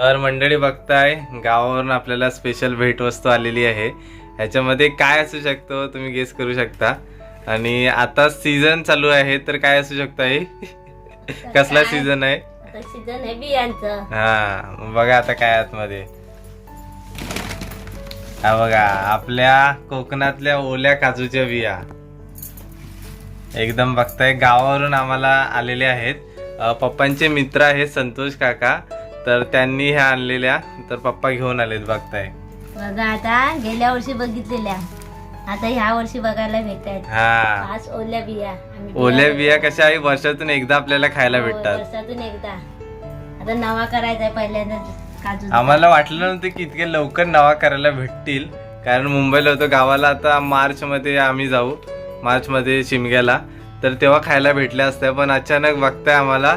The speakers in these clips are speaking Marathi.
तर मंडळी बघताय गावावरून आपल्याला स्पेशल भेटवस्तू आलेली आहे. ह्याच्यामध्ये काय असू शकतो तुम्ही गेस करू शकता. आणि आता सीझन चालू आहे तर काय असू शकतं हे कसला? सीझन आहे? सीझन आहे बियांचं. हा बघा आता काय आतमध्ये. हा बघा आपल्या कोकणातल्या ओल्या काजूच्या बिया. एकदम बघताय गावावरून आम्हाला आलेले आहेत. पप्पांचे मित्र आहेत संतोष काका. तर त्यांनी ह्या आणलेल्या तर पप्पा घेऊन आलेत बघताय. बघा आता गेल्या वर्षी बघितलेल्या. आता ह्या वर्षी बघायला भेटत आहेत हा. पाच ओल्या बिया. आम्ही ओल्या बिया. कशा आहे? वर्षातून एकदा आपल्याला खायला हो, भेटतात. वर्षातून एकदा. आता नवा करायचा आहे पहिल्यांदा काजू आम्हाला वाटलं नव्हतं की इतके लवकर नवा करायला भेटतील. कारण मुंबईला होतो गावाला आता मार्च मध्ये आम्ही जाऊ. मार्च मध्ये शिमग्याला. तर तेव्हा खायला भेटल्या असत्या पण अचानक बघताय आम्हाला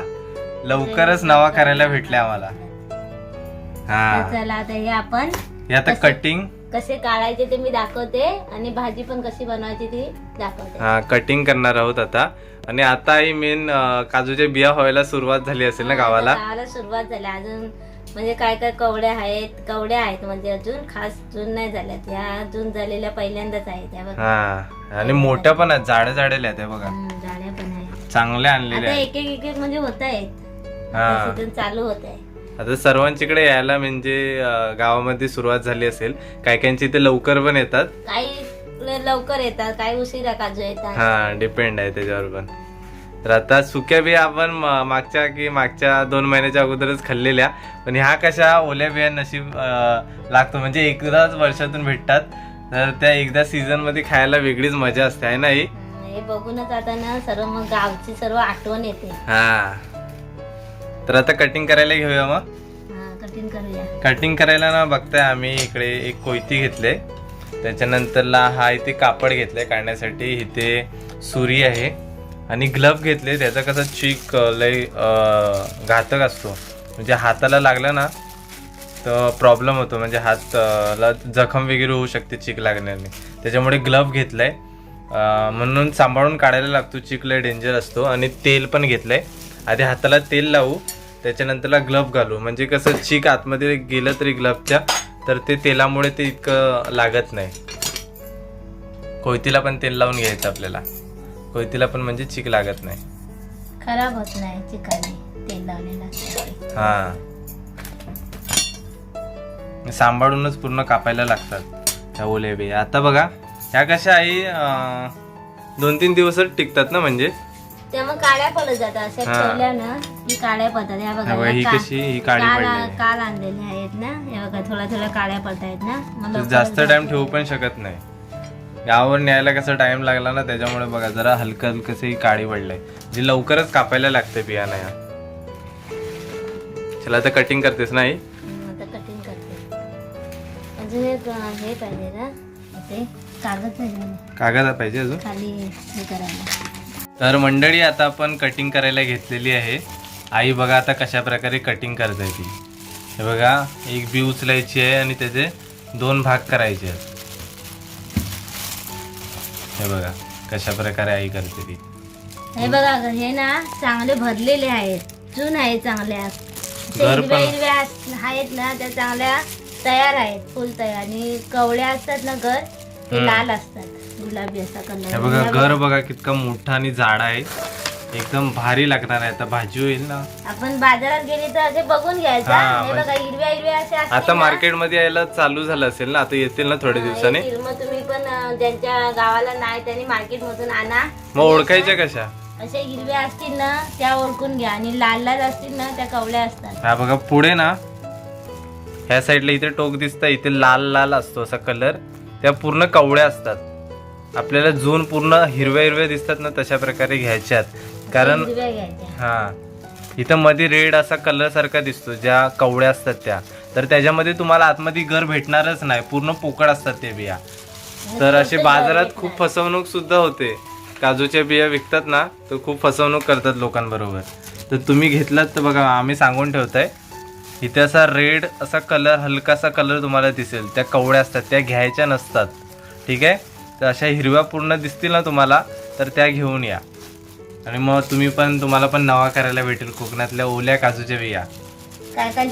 लवकरच नवा करायला भेटल्या आम्हाला. तर हा चला आता हे आपण हे आता? कटिंग कसे काढायचे ते मी दाखवते आणि भाजी पण कशी बनवायची ती दाखवते. हा कटिंग करणार आहोत आता. आणि आता ही मेन काजूच्या बिया व्हायला सुरुवात झाली असेल ना गावाला? गावाला सुरुवात झाली. अजून म्हणजे काय काय कवड्या आहेत कवड्या आहेत म्हणजे अजून खास जून नाही झाल्यात. ह्या जून झालेल्या पहिल्यांदाच आहेत बघा. हा आणि मोठ्या पण आहेत झाडे झाडेल्या आहेत हे बघा. हम्म, पण आहेत. चांगल्या आणलेल्या आता आहेत. एक एक एक एक म्हणजे होत आहेत. हा. चालू होत आहे. आता सर्वांच्याकडे यायला म्हणजे अं, गावामध्ये सुरुवात झाली असेल. काही काहींची इथे लवकर पण येतात. काही लवकर येतात काही उशिरा काजू येतात. हा डिपेंड आहे त्याच्यावर पण. तर आता सुक्या बिया आपण म- मागच्या की मागच्या दोन महिन्याच्या अगोदरच खाल्लेल्या. पण ह्या कशा ओल्या बिया नशीब अं, लागतो. म्हणजे एकदाच वर्षातून भेटतात. तर त्या एकदा सीझनमध्ये खायला वेगळीच मजा असते आहे ना ही हम्म, हे बघूनच आता ना सर्व मग गावची सर्व आठवण येते. हा. तर आता कटिंग करायला घेऊया मग. करूया. कटिंग करायला ना बघताय आम्ही इकडे एक कोयती घेतले. त्याच्यानंतरला हा इथे कापड घेतलाय काढण्यासाठी. इथे सुरी आहे. आणि ग्लव्ह घेतले. त्याचा कसा चीक लय घातक असतो. म्हणजे हाताला लागला ना तर प्रॉब्लेम होतो. म्हणजे हात अं, ला जखम वगैरे होऊ शकते चीक लागण्याने. त्याच्यामुळे ग्लव्ह घेतलाय. म्हणून सांभाळून काढायला लागतो. चीक लय डेंजर असतो. आणि तेल पण घेतलंय. आधी हाताला तेल लावू. त्याच्यानंतरला ग्लव्ह घालू. म्हणजे कसं चीक आतमध्ये गेलं तरी ग्लव्हच्या तर ते तेलामुळे ते इतकं लागत नाही. कोयतीला पण तेल लावून घ्यायचं आपल्याला. कोयतीला पण म्हणजे चीक लागत नाही. खराब होत नाही चिकन तेल लावलेलं. असल्यामुळे. हा. सांभाळूनच पूर्ण कापायला लागतात ह्या ओल्या बिया. आता बघा ह्या कशा अं, दोन तीन दिवसच टिकतात ना म्हणजे? त्या मग काळ्या पडत जातात अशा. ठेवल्या ना. की काळ्या पडतात ह्या हा बघा ही कशी ही काळी काल पडलेली काल आणलेल्या आहेत ना. हे बघा थोड्या थोड्या काळ्या पडतायत ना. मग आहे. लवकरच जास्त टाइम ठेवू पण शकत नाही. गावावर न्यायला कसा टाइम लागला ना त्याच्यामुळे बघा जरा हलकं हलकं ही काळी पडलंय. जी लवकरच कापायला लागते बियाणं ह्या चला आता कटिंग करतेस हम्म, आता कटिंग करते. हे पाहिजे ना. ते कागद पाहिजे ना, कागद पाहिजे अजून? खाली हे करायला. तर मंडळी आता आपण कटिंग करायला घेतलेली आहे. आई बघा आता कशा प्रकारे कटिंग करते ती. हे बघा एक बी उचलायची आहे आणि त्याचे दोन भाग करायचे आहेत. हे बघा कशा प्रकारे आई करते ती. हे बघा हे ना चांगले भरलेले आहेत. जून आहे घर पण- अस- आहेत ना त्या चांगल्या तयार आहेत फुल तयार. आणि कवड्या असतात ना घर ते. लाल असतात. गुलाबी असा हे बघा घर बघा कितका मोठा आणि जाड आहे. एकदम भारी लागणार आहे. आता भाजी होईल ना. आपण बाजारात गेली तर असे बघून घ्यायचं. हा, हे म्हणजे- बघा हिरव्या हिरव्या असे असतील आता ना, मार्केटमध्ये यायला चालू झालं असेल ना आता येतील ना थोड्या दिवसाने. येतील. मग तुम्ही पण अं, ज्यांच्या गावाला नाही त्यांनी मार्केट मधून आणा. मग ओळखायच्या कशा? असे हिरव्या असतील ना त्या ओळखून घ्या. आणि लाल लाल असतील ना त्या कवड्या असतात. हा बघा पुढे ना. ह्या साईडला इथे टोक दिसतं इथे लाल लाल असतो असा कलर. त्या पूर्ण कवड्या असतात. आपल्याला जून पूर्ण हिरव्या हिरव्या दिसतात ना तशा प्रकारे घ्यायच्यात. कारण हा. इथं मध्ये रेड असा कलर सारखा दिसतो ज्या कवड्या असतात त्या. तर त्याच्यामध्ये तुम्हाला आतमध्ये घर भेटणारच नाही पूर्ण पोकळ असतात ते बिया. तर असे बाजारात खूप फसवणूक सुद्धा होते. काजूच्या बिया विकतात ना तर खूप फसवणूक करतात लोकांबरोबर. तर तुम्ही घेतलात तर बघा आम्ही सांगून ठेवताय. इथे असा रेड असा कलर हलकासा कलर तुम्हाला दिसेल. त्या कवड्या असतात त्या घ्यायच्या नसतात. ठीक आहे? तर अशा हिरव्या पूर्ण दिसतील ना तुम्हाला तर त्या घेऊन या. आणि मग तुम्ही पण तुम्हाला पण नवा करायला भेटेल कोकणातल्या ओल्या काजूच्या बिया.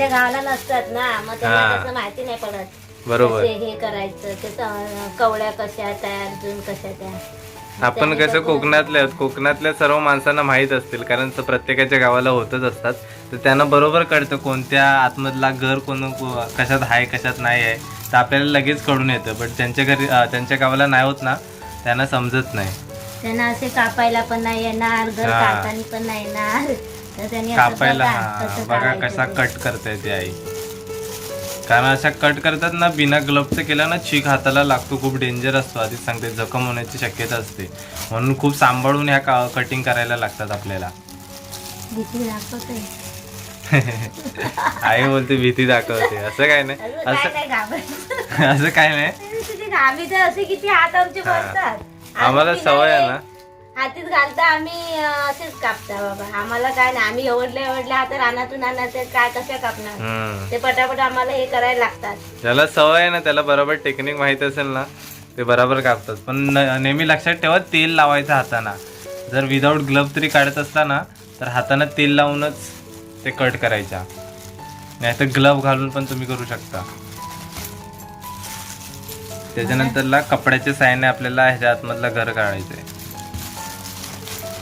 गावाला नसतात ना मग त्यांना हा. माहिती नाही पडत. बरोबर. कसे हे करायचं ते स- कवड्या कशा त्या अर्जुन कशा त्या आपण त्यांनी कसं बघून- कोकणातले आहोत कोकणातल्या सर्व माणसांना माहीत असतील कारण स- प्रत्येकाच्या गावाला होतच असतात. तर त्यांना बरोबर कळतं कोणत्या आतमधला घर कोण को- कशात आहे कशात नाही आहे. तर आपल्याला लगेच कळून येतं. बट त्यांच्या घरी अं, त्यांच्या गावाला नाही होत ना त्यांना समजत नाही. त्यांना असे कापायला पण नाही येणार घर हा. काढताना पण नाही येणार. तर त्यांनी असं कापायला बघा, हा कसं बघा काढायचं कसा ते. कट करता येते आई. कारण अशा कट करतात ना बिना ग्लव्हचं केलं ना चीक हाताला लागतो खूप डेंजर असतो. आधीच सांगते जखम होण्याची शक्यता असते. म्हणून खूप सांभाळून ह्या का कटिंग करायला लागतात आपल्याला. भीती दाखवते. आई बोलते भीती दाखवते. असं काय नाही. असं काय असं नाही घाबरायचं असं काय नाही. तुझे तर असे किती हात आमचे हा. बसतात. आम्हाला आम्ही सवय आहे ना. हातीत घालता आम्ही असेच कापता बाबा. आम्हाला काय नाही. आम्ही एवढले एवढले हात रानातून आणायचे काय कशा कापणार. ते पटापट आम्हाला हे करायला लागतात. ज्याला सवय आहे ना त्याला बरोबर टेक्निक माहीत असेल ना ते बरोबर कापतात. पण नेहमी लक्षात ठेवा तेल लावायचं हाताना. जर विदाऊट ग्लव्ह तरी काढत असला ना तर हातानं तेल लावूनच ते कट करायच्या. नाही तर ग्लव्ह घालून पण तुम्ही करू शकता. त्याच्यानंतरला कपड्याच्या साह्याने आपल्याला ह्याच्या आतमधला घर काढायचंय.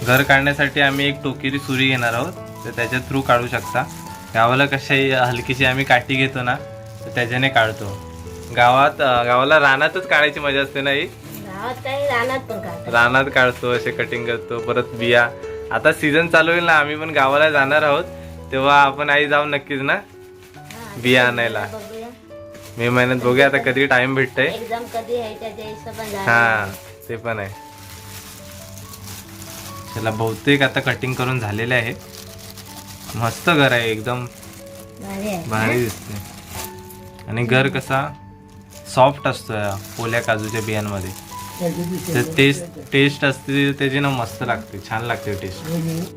घर काढण्यासाठी आम्ही एक टोकिरी सुरी घेणार आहोत तर त्याच्या थ्रू काढू शकता. गावाला कशी हलकीशी आम्ही काठी घेतो ना तर त्याच्याने काढतो. गावात गावाला रानातच काढायची मजा असते ना ही? रानात काढतो असे कटिंग करतो परत बिया. आता सीझन चालू होईल ना आम्ही पण गावाला जाणार आहोत तेव्हा आपण आई जाऊ नक्कीच ना बिया आणायला. मे महिन्यात बघूया आता कधी टाइम भेटतंय. एक्झाम कधी आहे त्याच्या हिशोबाने जायचं. हा ते पण आहे. त्याला बहुतेक आता कटिंग करून झालेले आहे. मस्त घर आहे एकदम भारी आहे. भारी दिसते आणि घर कसा सॉफ्ट असतो या ओल्या काजूच्या बियांमध्ये. तर टेस्ट टेस्ट असते त्याची ना मस्त लागते छान लागते टेस्ट.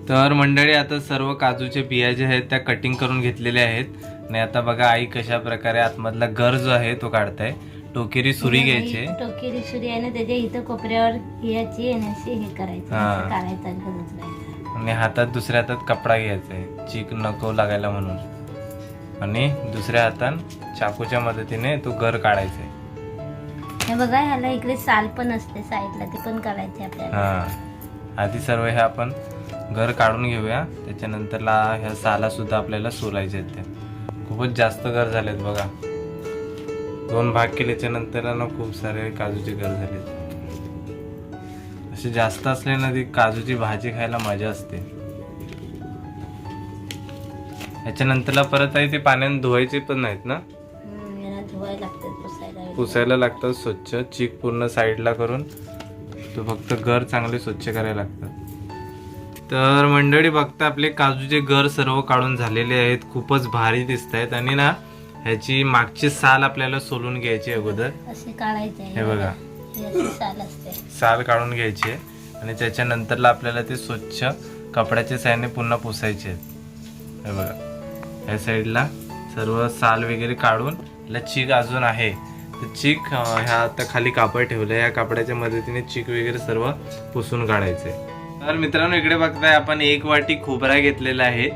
तर मंडळी आता सर्व काजूच्या बिया ज्या आहेत त्या कटिंग करून घेतलेल्या आहेत. आणि आता बघा आई कशा प्रकारे आतमधला गर जो आहे तो काढताय. टोकेरी सुरी घ्यायची टोकेरी सुरी आहे ना त्याच्या इथं कोपऱ्यावर हियाची आणि अशी हे करायचं काढायचं आणि हातात दुसऱ्या हातात कपडा घ्यायचा आहे. चीक नको लागायला म्हणून. आणि दुसऱ्या हातात चाकूच्या मदतीने तो गर काढायचा आहे. हे बघा ह्याला इकडे साल पण असते साईडला ते पण काढायचे आपल्याला. हा. आधी सर्व हे आपण घर काढून घेऊया. त्याच्यानंतरला ह्या साला सुद्धा आपल्याला सोलायचे आहेत त्या. खूपच जास्त घर झालेत बघा. दोन भाग केल्याच्यानंतर ना खूप सारे काजूचे घर झालेत. असे जास्त असले ना ती काजूची भाजी खायला मजा असते. याच्यानंतरला परत आहे ते पाण्याने धुवायचे पण नाहीत ना? पुसायला लागतात स्वच्छ चीक पूर्ण साईडला करून. तो फक्त घर चांगले स्वच्छ करायला लागतात तर मंडळी बघता आपले काजूचे घर सर्व काढून झालेले आहेत. खूपच भारी दिसत आहेत आणि ना ह्याची मागची साल आपल्याला सोलून घ्यायची अगोदर. हे बघा. साल काढून घ्यायची आहे. आणि त्याच्यानंतरला आपल्याला ते स्वच्छ कपड्याच्या साह्याने पुन्हा पुसायचे आहेत. हे बघा. या साईडला सर्व साल वगैरे काढून. चीक अजून आहे. चीक ह्या आता खाली कापड ठेवलं या कापडाच्या मदतीने चीक वगैरे सर्व पुसून काढायचे. तर मित्रांनो इकडे बघताय आपण एक वाटी खोबरा घेतलेला आहे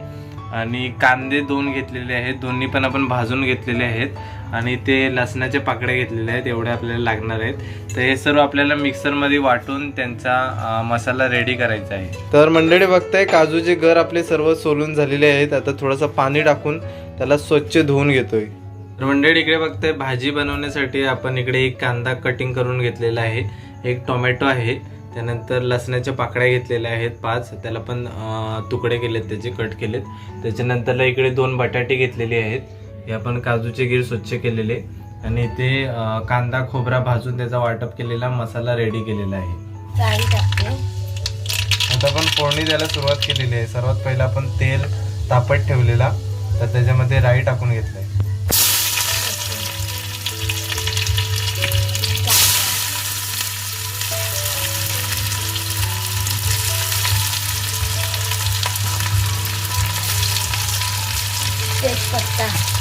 आणि कांदे दोन घेतलेले आहेत. दोन्ही पण आपण भाजून घेतलेले आहेत. आणि ते लसणाचे पाकडे घेतलेले आहेत. एवढे आपल्याला लागणार आहेत. तर हे सर्व आपल्याला मिक्सरमध्ये वाटून त्यांचा मसाला रेडी करायचा आहे. तर मंडळी बघताय काजूचे घर आपले सर्व सोलून झालेले आहेत. आता थोडंसं पाणी टाकून त्याला स्वच्छ धुवून घेतोय. तर मंडळी इकडे बघताय भाजी बनवण्यासाठी आपण इकडे एक कांदा कटिंग करून घेतलेला आहे. एक टोमॅटो आहे. त्यानंतर लसणाच्या पाकळ्या घेतलेल्या आहेत पाच. त्याला पण तुकडे केलेत त्याचे कट केलेत. त्याच्यानंतरला इकडे दोन बटाटे घेतलेले आहेत. हे आपण काजूचे गिर स्वच्छ केलेले. आणि इथे कांदा खोबरा भाजून त्याचा वाटप केलेला मसाला रेडी केलेला आहे. आता आपण फोडणी द्यायला सुरुवात केलेली आहे. सर्वात पहिला आपण तेल तापत ठेवलेला. तर त्याच्यामध्ये राई टाकून घेतलंय. तेजपत्ता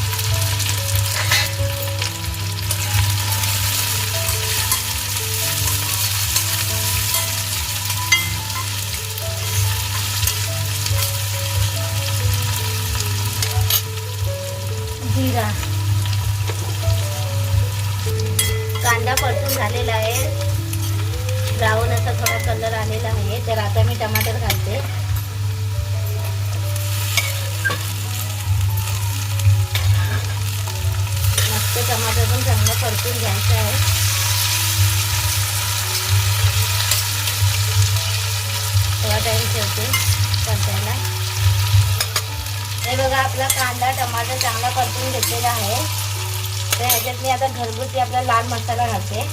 कांदा परतून झालेला आहे. ब्राऊन असा थोडा कलर आलेला आहे. तर आता मी टमाटर घालते मस्त टमाटर पण चांगलं परतून घ्यायचं आहे. थोडा टाइम ठेवते परतायला. हे बघा आपला कांदा टमाटर चांगला परतून घेतलेला आहे. तर ह्याच्यात मी आता घरगुती आपला लाल मसाला घालते.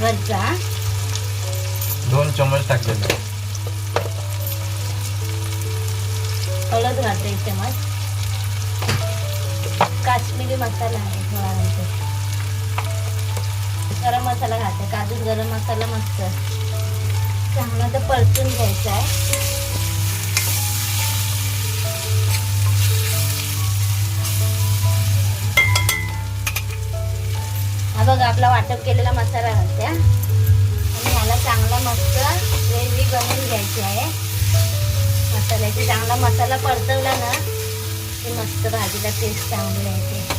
घरचा. दोन चमच टाकलेले. हळद घालते एक चमच काश्मीरी मसाला आहे थोडा घालते गरम मसाला घालते. काजून गरम मसाला मस्त. चांगला तर परतून घ्यायचा आहे. हा बघा आपला वाटप केलेला मसाला घालते आणि ह्याला चांगला मस्त ग्रेव्ही बनवून घ्यायची आहे. मसाल्याची. चांगला मसाला परतवला ना की मस्त भाजीला टेस्ट चांगली येते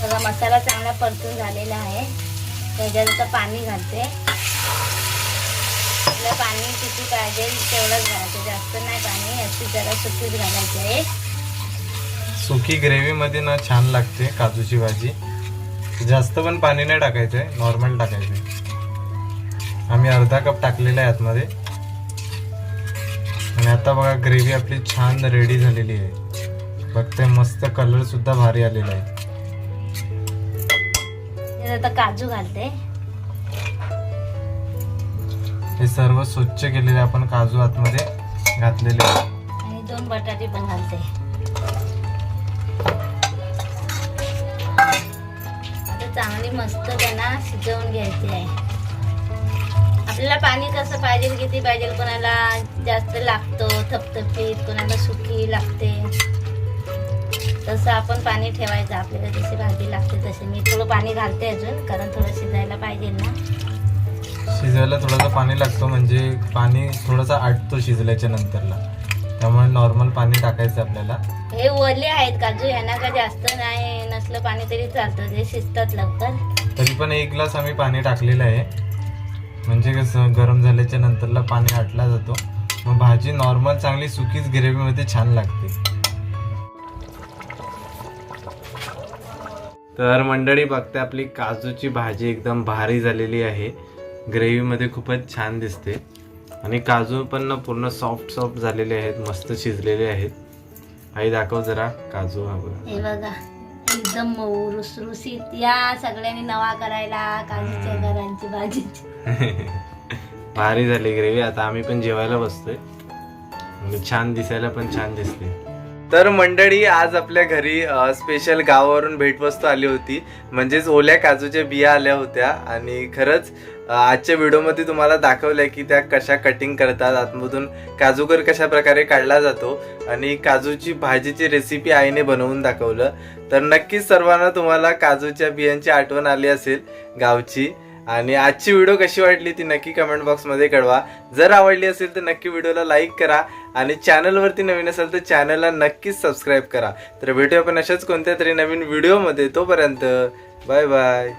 बघा मसाला चांगला परतून झालेला आहे. त्याच्यात पाणी घालते. आपलं पाणी किती पाहिजे तेवढंच घालायचं जास्त नाही पाणी अशी जरा सुकीच घालायची आहे. सुकी ग्रेव्हीमध्ये ना छान लागते काजूची भाजी. जास्त पण पाणी नाही टाकायचं आहे नॉर्मल टाकायचं आहे आम्ही अर्धा कप टाकलेला आहे आतमध्ये. आणि आता बघा ग्रेव्ही आपली छान रेडी झालेली आहे. बघते मस्त कलर सुद्धा भारी आलेला आहे. आता काजू घालते. हे सर्व स्वच्छ केलेले आपण काजू आतमध्ये घातलेले आहे आणि दोन बटाटे पण घालते. आता चांगली मस्त त्यांना शिजवून घ्यायची आहे. आपल्याला पाणी कसं पाहिजे किती पाहिजे कोणाला जास्त लागतो थपथपीत कोणाला सुकी लागते. तसं आपण पाणी ठेवायचं आपल्याला जशी भाजी लागते तशी. मी थोडं पाणी घालते अजून कारण थोडं शिजायला पाहिजे ना. शिजायला थोडंसं पाणी लागतं म्हणजे पाणी थोडंसं आटतो शिजल्याच्या नंतरला. त्यामुळे नॉर्मल पाणी टाकायचं आपल्याला. हे ओले आहेत काजू यांना का जास्त नाही नसलं पाणी तरी चालतं ते शिजतात लवकर. तरी पण एक ग्लास आम्ही पाणी टाकलेलं आहे. म्हणजे कसं गरम झाल्याच्या नंतरला पाणी आटला जातो. मग भाजी नॉर्मल चांगली सुकीच ग्रेव्हीमध्ये छान लागते. तर मंडळी बघते आपली काजूची भाजी एकदम भारी झालेली आहे. ग्रेव्हीमध्ये खूपच छान दिसते. आणि काजू पण ना पूर्ण सॉफ्ट सॉफ्ट झालेले आहेत मस्त शिजलेले आहेत. आई दाखव जरा काजू हा बघा. बघा. एकदम मऊ रुसरुसीत या सगळ्यांनी नवा करायला काजूच्या घरांची भाजी. भारी झाली ग्रेव्ही. आता आम्ही पण जेवायला बसतोय. म्हणजे छान दिसायला पण छान दिसते तर मंडळी आज आपल्या घरी स्पेशल गावावरून भेटवस्तू आली होती. म्हणजेच ओल्या काजूच्या बिया आल्या होत्या. आणि खरंच आजच्या व्हिडिओमध्ये तुम्हाला दाखवलंय की त्या कशा कटिंग करतात आतमधून काजूकर कशा प्रकारे काढला जातो आणि काजूची भाजीची रेसिपी आईने बनवून दाखवलं. तर नक्कीच सर्वांना तुम्हाला काजूच्या बियांची आठवण आली असेल गावची. आणि आजची व्हिडिओ कशी वाटली ती नक्की कमेंट बॉक्समध्ये कळवा. जर आवडली असेल तर नक्की व्हिडिओला लाईक करा आणि चॅनलवरती नवीन असेल तर चॅनलला नक्कीच सबस्क्राईब करा. तर भेटूया आपण अशाच कोणत्या तरी नवीन व्हिडिओमध्ये. तोपर्यंत बाय बाय